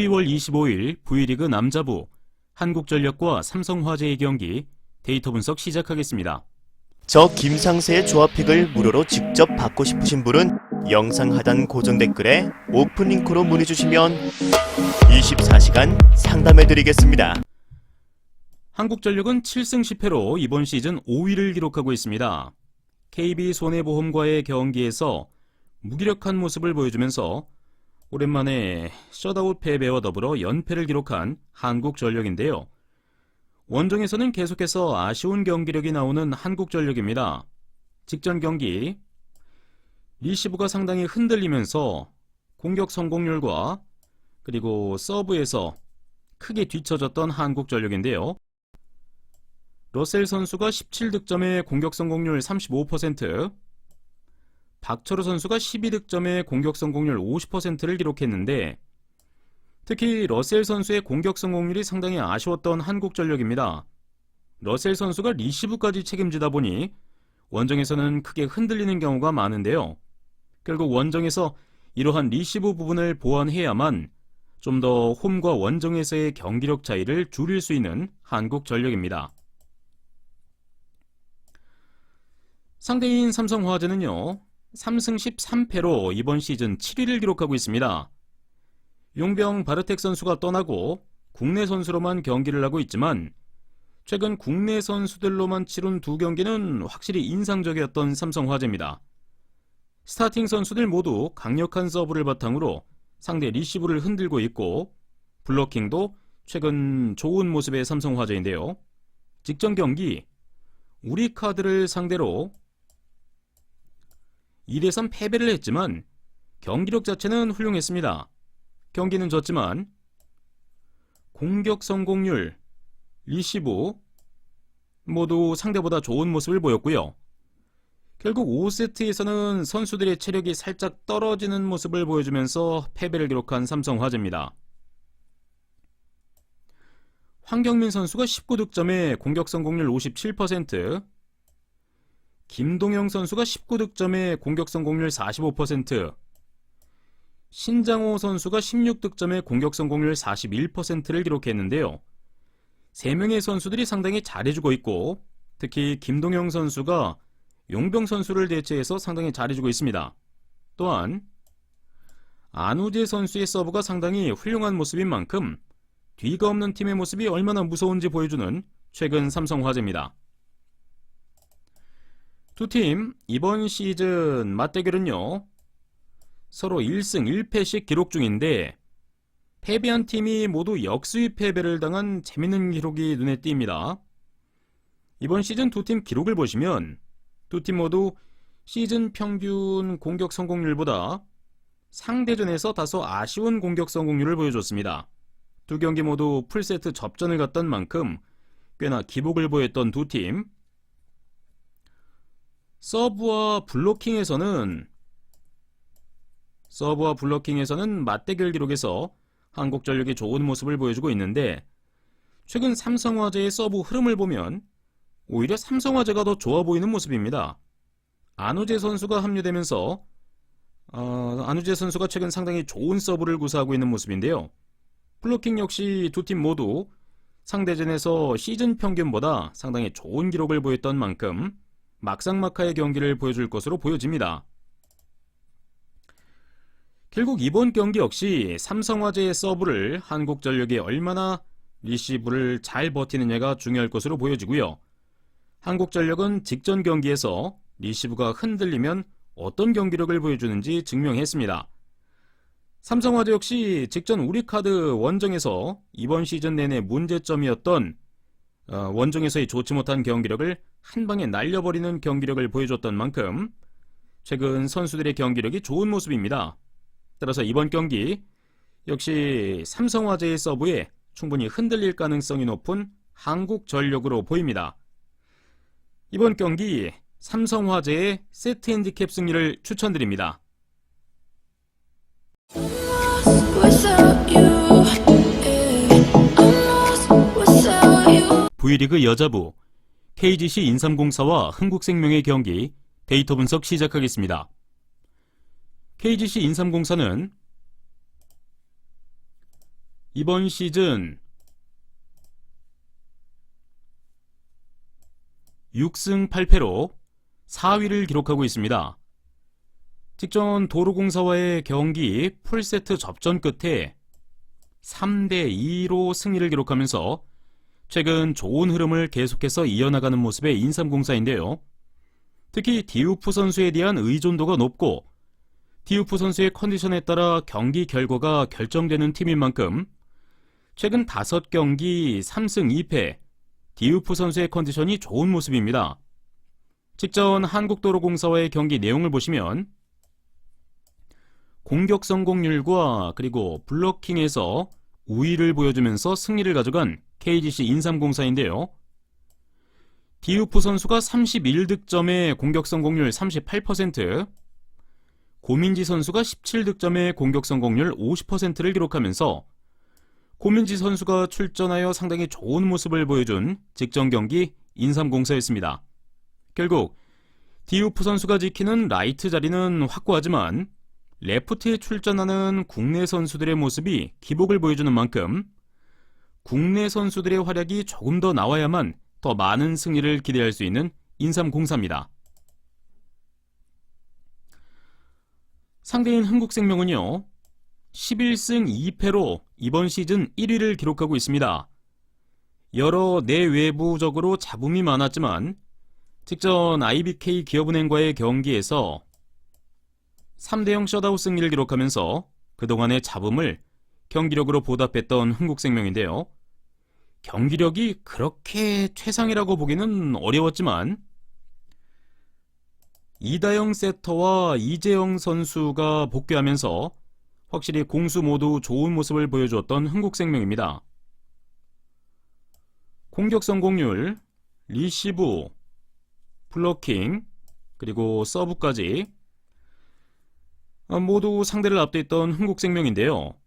12월 25일 V리그 남자부 한국전력과 삼성화재의 경기 데이터 분석 시작하겠습니다. 저 김상세의 조합픽을 무료로 직접 받고 싶으신 분은 영상 하단 고정 댓글에 오픈 링크로 문의 주시면 24시간 상담해 드리겠습니다. 한국전력은 7승 10패로 이번 시즌 5위를 기록하고 있습니다. KB 손해보험과의 경기에서 무기력한 모습을 보여주면서 오랜만에 셧아웃 패배와 더불어 연패를 기록한 한국전력인데요. 원정에서는 계속해서 아쉬운 경기력이 나오는 한국전력입니다. 직전 경기 리시브가 상당히 흔들리면서 공격 성공률과 그리고 서브에서 크게 뒤처졌던 한국전력인데요. 러셀 선수가 17득점에 공격 성공률 35%, 박철호 선수가 12득점에 공격 성공률 50%를 기록했는데 특히 러셀 선수의 공격 성공률이 상당히 아쉬웠던 한국전력입니다. 러셀 선수가 리시브까지 책임지다 보니 원정에서는 크게 흔들리는 경우가 많은데요. 결국 원정에서 이러한 리시브 부분을 보완해야만 좀 더 홈과 원정에서의 경기력 차이를 줄일 수 있는 한국 전력입니다. 상대인 삼성화재는요, 3승 13패로 이번 시즌 7위를 기록하고 있습니다. 용병 바르텍 선수가 떠나고 국내 선수로만 경기를 하고 있지만 최근 국내 선수들로만 치룬 두 경기는 확실히 인상적이었던 삼성화재입니다. 스타팅 선수들 모두 강력한 서브를 바탕으로 상대 리시브를 흔들고 있고 블로킹도 최근 좋은 모습의 삼성화재인데요. 직전 경기 우리 카드를 상대로 2대3 패배를 했지만 경기력 자체는 훌륭했습니다. 경기는 졌지만 공격 성공률, 리시브 모두 상대보다 좋은 모습을 보였고요. 결국 5세트에서는 선수들의 체력이 살짝 떨어지는 모습을 보여주면서 패배를 기록한 삼성화재입니다. 황경민 선수가 19득점에 공격 성공률 57%, 김동영 선수가 19득점에 공격 성공률 45%, 신장호 선수가 16득점에 공격 성공률 41%를 기록했는데요. 3명의 선수들이 상당히 잘해주고 있고, 특히 김동영 선수가 용병 선수를 대체해서 상당히 잘해주고 있습니다. 또한 안우재 선수의 서브가 상당히 훌륭한 모습인 만큼 뒤가 없는 팀의 모습이 얼마나 무서운지 보여주는 최근 삼성화재입니다. 두 팀 이번 시즌 맞대결은요. 서로 1승 1패씩 기록 중인데 패배한 팀이 모두 역수위 패배를 당한 재밌는 기록이 눈에 띕니다. 이번 시즌 두 팀 기록을 보시면 두 팀 모두 시즌 평균 공격 성공률보다 상대전에서 다소 아쉬운 공격 성공률을 보여줬습니다. 두 경기 모두 풀세트 접전을 갔던 만큼 꽤나 기복을 보였던 두 팀. 서브와 블로킹에서는 서브와 블로킹에서는 맞대결 기록에서 한국전력이 좋은 모습을 보여주고 있는데 최근 삼성화재의 서브 흐름을 보면 오히려 삼성화재가 더 좋아 보이는 모습입니다. 안우재 선수가 합류되면서 어, 안우재 선수가 최근 상당히 좋은 서브를 구사하고 있는 모습인데요. 블로킹 역시 두 팀 모두 상대전에서 시즌 평균보다 상당히 좋은 기록을 보였던 만큼 막상막하의 경기를 보여줄 것으로 보여집니다. 결국 이번 경기 역시 삼성화재의 서브를 한국전력이 얼마나 리시브를 잘 버티느냐가 중요할 것으로 보여지고요. 한국전력은 직전 경기에서 리시브가 흔들리면 어떤 경기력을 보여주는지 증명했습니다. 삼성화재 역시 직전 우리카드 원정에서 이번 시즌 내내 문제점이었던 어, 원정에서의 좋지 못한 경기력을 한 방에 날려버리는 경기력을 보여줬던 만큼 최근 선수들의 경기력이 좋은 모습입니다. 따라서 이번 경기 역시 삼성화재의 서브에 충분히 흔들릴 가능성이 높은 한국전력으로 보입니다. 이번 경기 삼성화재의 세트 핸디캡 승리를 추천드립니다. V리그 여자부 KGC 인삼공사와 흥국생명의 경기 데이터 분석 시작하겠습니다. KGC 인삼공사는 이번 시즌 6승 8패로 4위를 기록하고 있습니다. 직전 도로공사와의 경기 풀세트 접전 끝에 3대 2로 승리를 기록하면서 최근 좋은 흐름을 계속해서 이어나가는 모습의 인삼공사인데요. 특히 디우프 선수에 대한 의존도가 높고 디우프 선수의 컨디션에 따라 경기 결과가 결정되는 팀인 만큼 최근 5경기 3승 2패 디우프 선수의 컨디션이 좋은 모습입니다. 직전 한국도로공사와의 경기 내용을 보시면 공격 성공률과 그리고 블로킹에서 우위를 보여주면서 승리를 가져간 KGC 인삼공사인데요. 디우프 선수가 31득점에 공격 성공률 38%, 고민지 선수가 17득점에 공격 성공률 50%를 기록하면서 고민지 선수가 출전하여 상당히 좋은 모습을 보여준 직전 경기 인삼공사였습니다. 결국 디우프 선수가 지키는 라이트 자리는 확고하지만 레프트에 출전하는 국내 선수들의 모습이 기복을 보여주는 만큼 국내 선수들의 활약이 조금 더 나와야만 더 많은 승리를 기대할 수 있는 인삼공사입니다. 상대인 흥국생명은요, 11승 2패로 이번 시즌 1위를 기록하고 있습니다. 여러 내외부적으로 잡음이 많았지만, 직전 IBK 기업은행과의 경기에서 3대0 셧아웃 승리를 기록하면서 그동안의 잡음을 경기력으로 보답했던 흥국생명인데요. 경기력이 그렇게 최상이라고 보기는 어려웠지만 이다영 세터와 이재영 선수가 복귀하면서 확실히 공수 모두 좋은 모습을 보여주었던 흥국생명입니다. 공격 성공률, 리시브, 블로킹, 그리고 서브까지 모두 상대를 앞도했던 흥국생명인데요.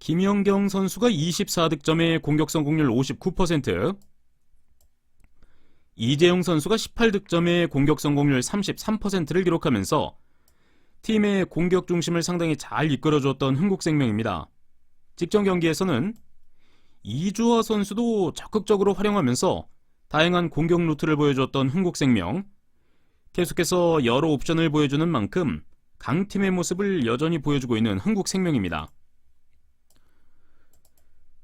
김영경 선수가 24득점에 공격 성 공률 59%, 이재용 선수가 18득점에 공격 성공률 33%를 기록하면서 팀의 공격 중심을 상당히 잘 이끌어줬던 흥국생명입니다. 직전 경기에서는 이주화 선수도 적극적으로 활용하면서 다양한 공격 루트를 보여줬던 흥국생명, 계속해서 여러 옵션을 보여주는 만큼 강팀의 모습을 여전히 보여주고 있는 흥국생명입니다.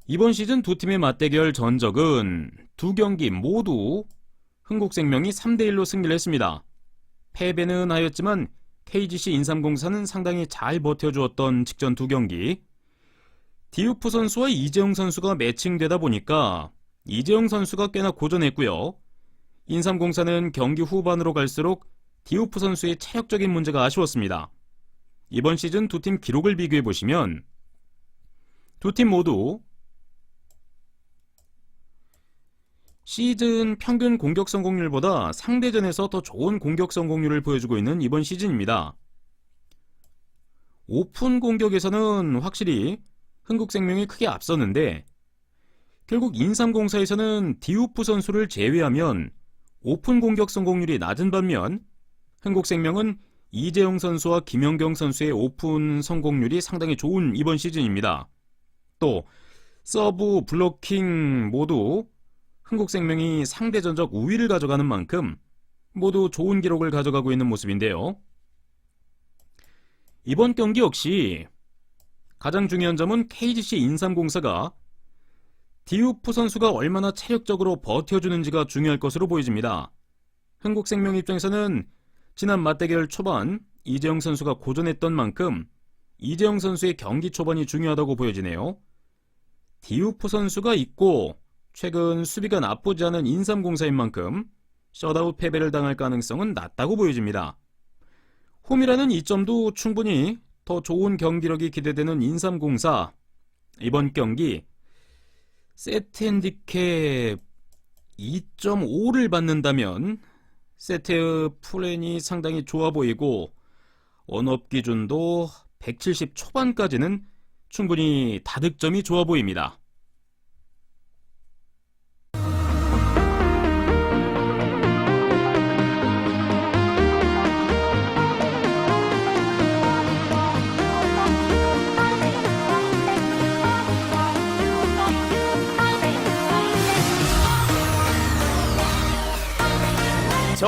이번 시즌 두 팀의 맞대결 전적은 두 경기 모두 흥국생명이 3대1로 승리를 했습니다. 패배는 하였지만 KGC 인삼공사는 상당히 잘 버텨주었던 직전 두 경기. 디우프 선수와 이재용 선수가 매칭되다 보니까 이재용 선수가 꽤나 고전했고요. 인삼공사는 경기 후반으로 갈수록 디우프 선수의 체력적인 문제가 아쉬웠습니다. 이번 시즌 두 팀 기록을 비교해 보시면 두 팀 모두 시즌 평균 공격 성공률보다 상대전에서 더 좋은 공격 성공률을 보여주고 있는 이번 시즌입니다. 오픈 공격에서는 확실히 흥국생명이 크게 앞섰는데 결국 인삼공사에서는 디우프 선수를 제외하면 오픈 공격 성공률이 낮은 반면 흥국생명은 이재용 선수와 김영경 선수의 오픈 성공률이 상당히 좋은 이번 시즌입니다. 또 서브, 블로킹 모두 흥국생명이 상대전적 우위를 가져가는 만큼 모두 좋은 기록을 가져가고 있는 모습인데요. 이번 경기 역시 가장 중요한 점은 KGC 인삼공사가 디우프 선수가 얼마나 체력적으로 버텨주는지가 중요할 것으로 보여집니다. 흥국생명 입장에서는 지난 맞대결 초반 이재영 선수가 고전했던 만큼 이재영 선수의 경기 초반이 중요하다고 보여지네요. 디우프 선수가 있고 최근 수비가 나쁘지 않은 인삼공사인 만큼 셧아웃 패배를 당할 가능성은 낮다고 보여집니다. 홈이라는 이점도 충분히 더 좋은 경기력이 기대되는 인삼공사 이번 경기 세트 핸디캡 2.5를 받는다면 세트 플랜이 상당히 좋아 보이고 언업 기준도 170 초반까지는 충분히 다득점이 좋아 보입니다.